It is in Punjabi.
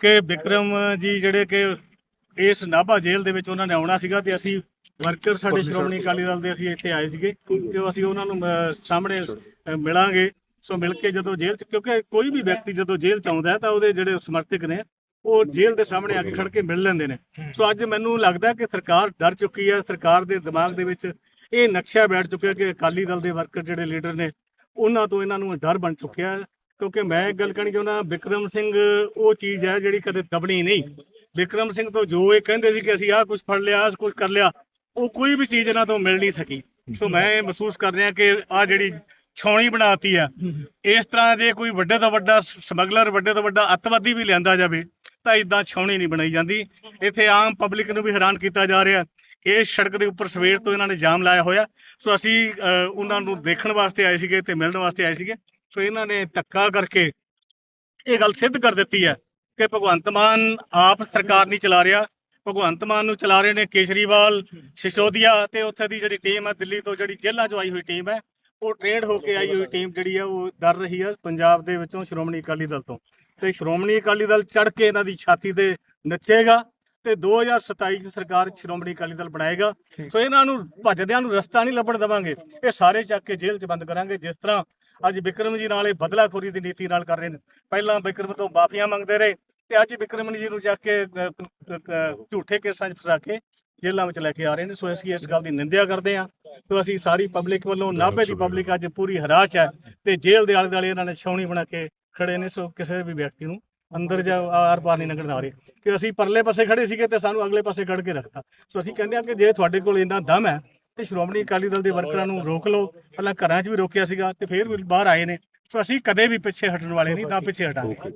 ਕਿ ਵਿਕਰਮ ਜੀ ਜਿਹੜੇ ਕਿ ਇਸ ਨਾਭਾ ਜੇਲ੍ਹ ਦੇ ਵਿੱਚ ਉਹਨਾਂ ਨੇ ਆਉਣਾ ਸੀਗਾ ਤੇ ਅਸੀਂ ਵਰਕਰ ਸਾਡੇ ਸ਼੍ਰੋਮਣੀ ਅਕਾਲੀ ਦਲ ਦੇ ਅਸੀਂ ਇੱਥੇ ਆਏ ਸੀਗੇ ਉਹ ਅਸੀਂ ਉਹਨਾਂ ਨੂੰ ਸਾਹਮਣੇ ਮਿਲਾਂਗੇ। ਸੋ ਮਿਲ ਕੇ ਜਦੋਂ ਜੇਲ੍ਹ ਚ ਕਿਉਂਕਿ ਕੋਈ ਵੀ ਵਿਅਕਤੀ ਜਦੋਂ ਜੇਲ੍ਹ ਚ ਆਉਂਦਾ ਹੈ ਤਾਂ ਉਹਦੇ ਜਿਹੜੇ ਸਮਰਥਕ ਨੇ ਉਹ ਜੇਲ੍ਹ ਦੇ ਸਾਹਮਣੇ ਆ ਕੇ ਖੜ ਕੇ ਮਿਲ ਲੈਂਦੇ ਨੇ। ਸੋ ਅੱਜ ਮੈਨੂੰ ਲੱਗਦਾ ਕਿ ਸਰਕਾਰ ਡਰ ਚੁੱਕੀ ਹੈ ਸਰਕਾਰ ਦੇ ਦਿਮਾਗ ਦੇ ਵਿੱਚ ਇਹ ਨਕਸ਼ਾ ਬੈਠ ਚੁੱਕਿਆ ਕਿ ਅਕਾਲੀ ਦਲ ਦੇ ਵਰਕਰ ਜਿਹੜੇ ਲੀਡਰ ਨੇ ਉਹਨਾਂ ਤੋਂ ਇਹਨਾਂ ਨੂੰ ਡਰ ਬਣ ਚੁੱਕਿਆ ਹੈ। ਕਿਉਂਕਿ ਮੈਂ ਇੱਕ ਗੱਲ ਕਹਿਣੀ ਚਾਹੁੰਦਾ ਬਿਕਰਮ ਸਿੰਘ ਉਹ ਚੀਜ਼ ਹੈ ਜਿਹੜੀ ਕਦੇ ਦਬਣੀ ਨਹੀਂ। ਬਿਕਰਮ ਸਿੰਘ ਤੋਂ ਜੋ ਇਹ ਕਹਿੰਦੇ ਸੀ ਕਿ ਅਸੀਂ ਆਹ ਕੁਝ ਫੜ ਲਿਆ, ਆਹ ਕੁਝ ਕਰ ਲਿਆ, ਉਹ ਕੋਈ ਵੀ ਚੀਜ਼ ਇਹਨਾਂ ਤੋਂ ਮਿਲ ਨਹੀਂ ਸਕੀ। ਸੋ ਮੈਂ ਇਹ ਮਹਿਸੂਸ ਕਰ ਰਿਹਾ ਕਿ ਆਹ ਜਿਹੜੀ ਛਾਉਣੀ ਬਣਾਤੀ ਆ ਇਸ ਤਰ੍ਹਾਂ ਜੇ ਕੋਈ ਵੱਡੇ ਤੋਂ ਵੱਡਾ ਸਮਗਲਰ ਵੱਡੇ ਤੋਂ ਵੱਡਾ ਅੱਤਵਾਦੀ ਵੀ ਲਿਆਂਦਾ ਜਾਵੇ, ਤਾਂ ਇਦਾਂ ਛਾਉਣੀ ਨਹੀਂ ਬਣਾਈ ਜਾਂਦੀ। ਇੱਥੇ ਆਮ ਪਬਲਿਕ ਨੂੰ ਵੀ ਹੈਰਾਨ ਕੀਤਾ ਜਾ ਰਿਹਾ ਇਸ ਸੜਕ ਦੇ ਉੱਪਰ ਸਵੇਰ ਤੋਂ ਇਹਨਾਂ ਨੇ ਜਾਮ ਲਾਇਆ ਹੋਇਆ। ਸੋ ਅਸੀਂ ਉਹਨਾਂ ਨੂੰ ਦੇਖਣ ਵਾਸਤੇ ਆਏ ਸੀਗੇ ਤੇ ਮਿਲਣ ਵਾਸਤੇ ਆਏ ਸੀਗੇ। ਸੋ ਇਹਨਾਂ ਨੇ ਧੱਕਾ ਕਰਕੇ ਇਹ ਗੱਲ ਸਿੱਧ ਕਰ ਦਿੱਤੀ ਹੈ ਕਿ ਭਗਵੰਤ ਮਾਨ ਆਪ ਸਰਕਾਰ ਨਹੀਂ ਚਲਾ ਰਿਹਾ। ਭਗਵੰਤ ਮਾਨ ਨੂੰ ਚਲਾ ਰਹੇ ਨੇ ਕੇਜਰੀਵਾਲ ਸਿਸੋਦੀਆ ਤੇ ਉੱਥੇ ਦੀ ਜਿਹੜੀ ਟੀਮ ਹੈ ਦਿੱਲੀ ਤੋਂ ਜਿਹੜੀ ਜੇਲ੍ਹਾਂ 'ਚੋਂ ਆਈ ਹੋਈ ਟੀਮ ਹੈ ਉਹ ਟ੍ਰੇਨਡ ਹੋ ਕੇ ਆਈ ਹੋਈ ਟੀਮ ਜਿਹੜੀ ਹੈ ਉਹ ਡਰ ਰਹੀ ਹੈ ਪੰਜਾਬ ਦੇ ਵਿੱਚੋਂ ਸ਼੍ਰੋਮਣੀ ਅਕਾਲੀ ਦਲ ਤੋਂ। ਤੇ ਸ਼੍ਰੋਮਣੀ ਅਕਾਲੀ ਦਲ ਚੜ ਕੇ ਇਹਨਾਂ ਦੀ ਛਾਤੀ ਤੇ ਨੱਚੇਗਾ ਤੇ 2027 ਚ ਸਰਕਾਰ ਸ਼੍ਰੋਮਣੀ ਅਕਾਲੀ ਦਲ ਬਣਾਏਗਾ। ਸੋ ਇਹਨਾਂ ਨੂੰ ਭੱਜਦਿਆਂ ਨੂੰ ਰਸਤਾ ਨਹੀਂ ਲੱਭਣ ਦੇਵਾਂਗੇ। ਇਹ ਸਾਰੇ ਚੱਕ ਕੇ ਜੇਲ੍ਹ 'ਚ ਬੰਦ ਕਰਾਂਗੇ। ਜਿਸ ਤਰ੍ਹਾਂ ਅੱਜ ਵਿਕਰਮ ਜੀ ਨਾਲ ਇਹ ਬਦਲਾਖੋਰੀ ਦੀ ਨੀਤੀ ਨਾਲ ਕਰ ਰਹੇ ਨੇ। ਪਹਿਲਾਂ ਵਿਕਰਮ ਤੋਂ ਮਾਫੀਆਂ ਮੰਗਦੇ ਰਹੇ ਤੇ ਅੱਜ ਵਿਕਰਮ ਜੀ ਨੂੰ ਜਾ ਕੇ ਝੂਠੇ ਕੇਸਾਂ 'ਚ ਫਸਾ ਕੇ ਜੇਲ੍ਹਾਂ ਵਿੱਚ ਲੈ ਕੇ ਆ ਰਹੇ ਨੇ। ਸੋ ਅਸੀਂ ਇਸ ਗੱਲ ਦੀ ਨਿੰਦਿਆ ਕਰਦੇ ਹਾਂ। ਤੇ ਅਸੀਂ ਸਾਰੀ ਪਬਲਿਕ ਵੱਲੋਂ, ਨਾਭੇ ਦੀ ਪਬਲਿਕ ਅੱਜ ਪੂਰੀ ਹਰਾਸ਼ ਹੈ ਤੇ ਜੇਲ੍ਹ ਦੇ ਆਲੇ ਦੁਆਲੇ ਇਹਨਾਂ ਨੇ ਛਾਉਣੀ ਬਣਾ ਕੇ ਖੜੇ ਨੇ। ਸੋ ਕਿਸੇ ਵੀ ਵਿਅਕਤੀ ਨੂੰ ਅੰਦਰ ਜਾਂ ਆਰ ਪਾਰ ਨਹੀਂ ਲੰਘਣ ਆ ਰਹੇ। ਕਿ ਅਸੀਂ ਪਰਲੇ ਪਾਸੇ ਖੜੇ ਸੀਗੇ ਤੇ ਸਾਨੂੰ ਅਗਲੇ ਪਾਸੇ ਕੱਢ ਕੇ ਰੱਖਤਾ। ਸੋ ਅਸੀਂ ਕਹਿੰਦੇ ਹਾਂ ਕਿ ਜੇ ਤੁਹਾਡੇ ਕੋਲ ਇੰਨਾ ਦਮ ਹੈ ਤੇ ਸ਼੍ਰੋਮਣੀ ਅਕਾਲੀ ਦਲ ਦੇ ਵਰਕਰਾਂ ਨੂੰ ਰੋਕ ਲਓ। ਪਹਿਲਾਂ ਘਰਾਂ 'ਚ ਵੀ ਰੋਕਿਆ ਸੀਗਾ ਤੇ ਫਿਰ ਵੀ ਬਾਹਰ ਆਏ ਨੇ। ਸੋ ਅਸੀਂ ਕਦੇ ਵੀ ਪਿੱਛੇ ਹਟਣ ਵਾਲੇ ਨਹੀਂ, ਨਾ ਪਿੱਛੇ ਹਟਾਂਗੇ।